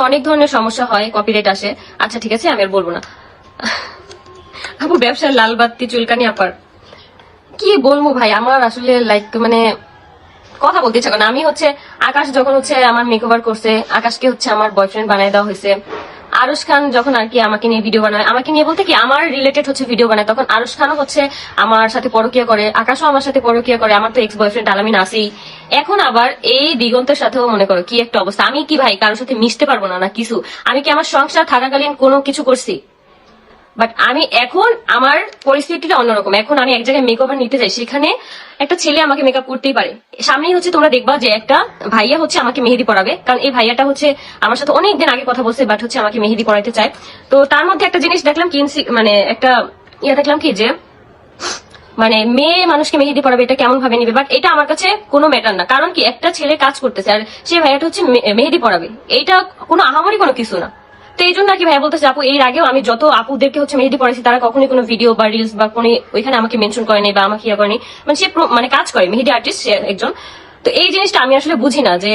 অনেক ধরনের সমস্যা হয় কপিরাইট আসে। আচ্ছা ঠিক আছে, আমি আর বলব না। আপু ব্যবসার লাল বাতি চুলকানি আপার। কি বলব ভাই, আমার আসলে লাইক মানে কথা বলতে ইচ্ছা করে। আমি হচ্ছে, আকাশ যখন হচ্ছে আমার মেকওভার করছে, আকাশকে হচ্ছে আমার বয়ফ্রেন্ড বানায় দেওয়া হয়েছে। আরুশ খান যখন আর কি আমাকে নিয়ে ভিডিও বানায়, আমাকে নিয়ে বলতে কি, আমার রিলেটেড হচ্ছে ভিডিও বানায়। তখন আরুশ খানও হচ্ছে আমার সাথে পরকিয়া করে, আকাশও আমার সাথে পরকিয়া করে, আমার তো এক্স বয়ফ্রেন্ড আলামিন আসেই এখন আবার এই দিগন্তের সাথেও মনে করো কি একটা অবস্থা। আমি কি ভাই কারোর সাথে মিশতে পারব না না কিছু? আমি কি আমার সংসার থাকাকালীন কোনো কিছু করছি? বাট আমি এখন আমার পরিস্থিতিটা অন্যরকম। এখন আমি এক জায়গায় মেকওভার নিতে যাই সেখানে একটা ছেলে আমাকে মেকআপ করতেই পারে। সামনেই হচ্ছে তোমরা দেখবা যে একটা ভাইয়া হচ্ছে আমাকে মেহেদি পড়াবে কারণ এই ভাইয়াটা হচ্ছে আমার সাথে অনেক দিন আগে কথা বলছে বাট হচ্ছে আমাকে মেহেদি পড়াইতে চায়। তো তার মধ্যে একটা জিনিস দেখলাম কিনসি মানে একটা ইয়ে দেখলাম কি যে মানে মেয়ে মানুষকে মেহেদি পড়াবে এটা কেমন ভাবে নিবে? বাট এটা আমার কাছে কোনো ম্যাটার না। কারণ কি, একটা ছেলে কাজ করতেছে, আর সে ভাইয়াটা হচ্ছে মেহেদি পড়াবে এইটা কোনো আহামরি কোনো কিছু না। তো এই জন্য আর কি ভাইয়া বলতেছে, আপু, এর আগেও আমি যত আপুদেরকে হচ্ছে মেহেদি পড়াইছি তারা কখনোই কোনো ভিডিও বা রিলস বা কোনো, ওইখানে আমাকে মেনশন করেনি বা আমাকে ইয়ে করেনি মানে সে মানে কাজ করে, মেহেদি আর্টিস্ট সে একজন। তো এই জিনিসটা আমি আসলে বুঝি না যে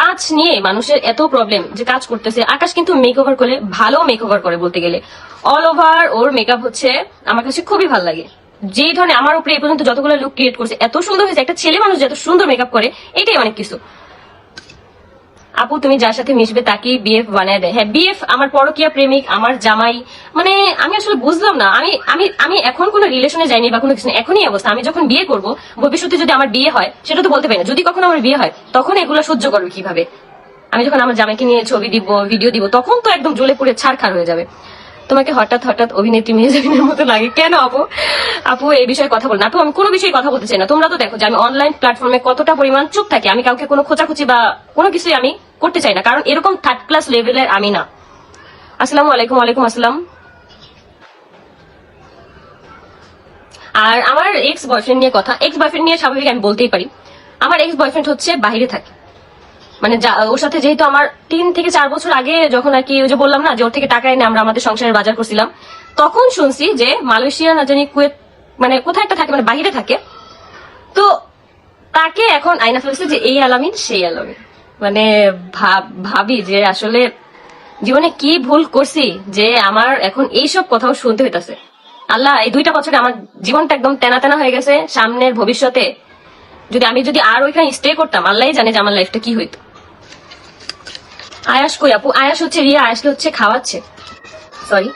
কাজ নিয়ে মানুষের এত প্রবলেম যে কাজ করতেছে। আকাশ কিন্তু মেক ওভার করে ভালো মেক ওভার করে বলতে গেলে। অল ওভার ওর মেকআপ হচ্ছে, আমার কাছে খুবই ভালো লাগে। যে ধরনের আমার উপরে এই পর্যন্ত যতগুলো লুক ক্রিয়েট করছে, এত সুন্দর হয়েছে, একটা ছেলে মানুষ যত সুন্দর মেকআপ করে, এটাই অনেক কিছু। আপু, তুমি যার সাথে মিশবে তাকেই বিএফ বানায় দেয়। হ্যাঁ বিএফ আমার পরকিয়া প্রেমিক, আমার জামাই মানে আমি আসলে বুঝলাম না। আমি আমি আমি এখন কোনো রিলেশনে যাইনি বা কোনো কিছু। এখনই অবস্থা। আমি যখন বিয়ে করব, ভবিষ্যতে যদি আমার বিয়ে হয়, সেটা তো বলতে পারি না। যদি কখনো আমার বিয়ে হয়, তখন এগুলো সহ্য করবে কীভাবে? আমি যখন আমার জামাইকে নিয়ে ছবি দিব ভিডিও দিব, তখন তো একদম জ্বলে পুড়ে ছাড়খার হয়ে যাবে। তোমাকে হঠাৎ হঠাৎ অভিনেত্রী মেহজাবিনের মতো লাগে। কেন আপু? আপু, এই বিষয়ে কথা বল না আপু, আমি কোনো বিষয়ে কথা বলতে চাই না। তোমরা তো দেখো যে আমি অনলাইন প্ল্যাটফর্মে কতটা পরিমাণ চুপ থাকি। আমি কাউকে কোনো খোঁচাখুচি বা কোনো কিছুই আমি করতে চাই না। কারণ এরকম থার্ড ক্লাস লেভেলের আমি না। আসসালামু আলাইকুম, ওয়ালাইকুম আসসালাম। আর আমার এক্স বয়ফ্রেন্ড নিয়ে কথা। এক্স বয়ফ্রেন্ড নিয়ে স্বাভাবিক আমি বলতেই পারি। আমার এক্স বয়ফ্রেন্ড হচ্ছে বাইরে থাকে। মানে ওর সাথে যেহেতু আমার তিন থেকে চার বছর আগে যখন আর কি ওই যে বললাম না, যে ওর থেকে টাকা এনে আমরা আমাদের সংসারের বাজার করছিলাম, তখন শুনছি যে মালয়েশিয়া না জানি কুয়েত মানে কোথায় একটা থাকে মানে বাইরে থাকে। তো তাকে এখন আয়না ফেলছে যে এই আলামিন, সেই আলামিন। মানে ভাবি যে আসলে জীবনে কি ভুল করছি যে আমার এখন এইসব কথাও শুনতে হইতাছে। আল্লাহ, এই দুইটা বছরে আমার জীবনটা একদম তেনা তেনা হয়ে গেছে। সামনের ভবিষ্যতে যদি আমি যদি আর ওইখানে স্টে করতাম আল্লাহ জানে যে আমার লাইফটা কি হইতো। আয়াস কই আপু? আয়াস হচ্ছে রিয়া, আয়াসকে হচ্ছে খাওয়াচ্ছে। সরি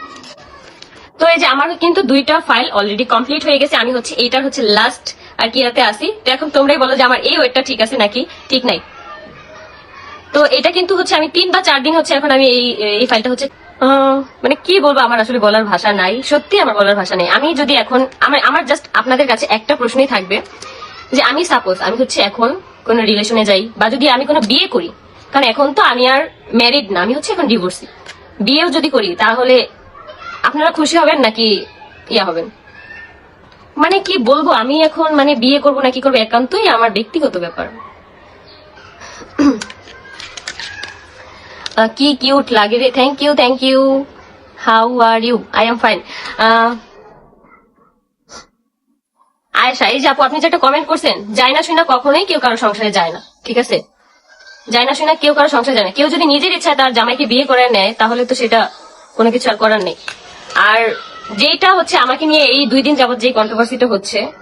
তো এই যে আমার কিন্তু দুইটা ফাইল অলরেডি কমপ্লিট হয়ে গেছে, আমি হচ্ছে এইটার হচ্ছে লাস্ট আর কি ইয়াতে আসি তো এখন তোমরাই বলো যে আমার এই ওয়েটটা ঠিক আছে নাকি? ঠিক নাই। তো এটা কিন্তু হচ্ছে আমি তিন বা চার দিন হচ্ছে এখন আমি এই এই ফাইলটা হচ্ছে মানে কি বলব আমার আসলে বলার ভাষা নাই। সত্যি আমার বলার ভাষা নেই। আমি যদি এখন, আমার আমার জাস্ট আপনাদের কাছে একটা প্রশ্নই থাকবে যে আমি সাপোজ আমি হচ্ছে এখন কোন রিলেশনে যাই বা যদি আমি কোনো বিয়ে করি কারণ এখন তো আমি আর ম্যারিড না, আমি হচ্ছে এখন ডিভোর্সি বিয়েও যদি করি, তাহলে আপনারা খুশি হবেন নাকি ইয়া হবেন? মানে কি বলব, আমি এখন মানে বিয়ে করব না কি করব, একান্তই আমার ব্যক্তিগত ব্যাপার। কি কিউট লাগে রে thank you thank you how are you I am fine Ayesha, এই যে আপু, আপনি যে একটা কমেন্ট করছেন যায় না শুনে কখনোই কেউ কারও সংসারে যায় না, ঠিক আছে? যায় না শুনে কেউ কারও সংসার জানে। কেউ যদি নিজের ইচ্ছায় তার জামাইকে বিয়ে করে নেয়, তাহলে তো সেটা কোনো কিছু আর করার নেই। আর যেটা হচ্ছে আমাকে নিয়ে এই দুই দিন যাবত যে কন্ট্রোভার্সিটা হচ্ছে,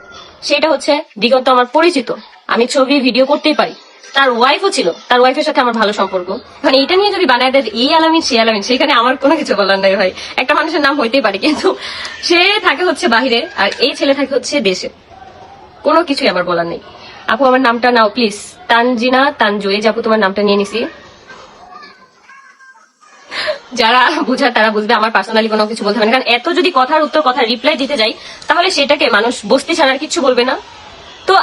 সেটা হচ্ছে দিগন্ত আমার পরিচিত। আমি ছবি ভিডিও করতেই পারি। তার ওয়াইফও ছিল। তার ওয়াইফের সাথে আমার ভালো সম্পর্ক। মানে এটা নিয়ে যদি বানায় দেয় এই আলামিন সে আলামিন, সেখানে আমার কোনো কিছু বলার নাই ভাই। একটা মানুষের নাম হইতেই পারে, কিন্তু সে থাকে হচ্ছে বাহিরে, আর এই ছেলে থাকে হচ্ছে দেশে। কোনো কিছুই আমার বলার নেই। আপু, আমার নামটা নাও প্লিজ তানজিনা তানজু এই যাব, তোমার নামটা নিয়ে নিছি। যারা বুঝার তারা বুঝবে, আমার পার্সোনালি কোনো কিছু বলতে হবে না। কারণ এত যদি কথার উত্তর কথা রিপ্লাই দিতে যাই, তাহলে সেটাকে মানুষ বসতে ছাড়ার কিছু বলবে না। তো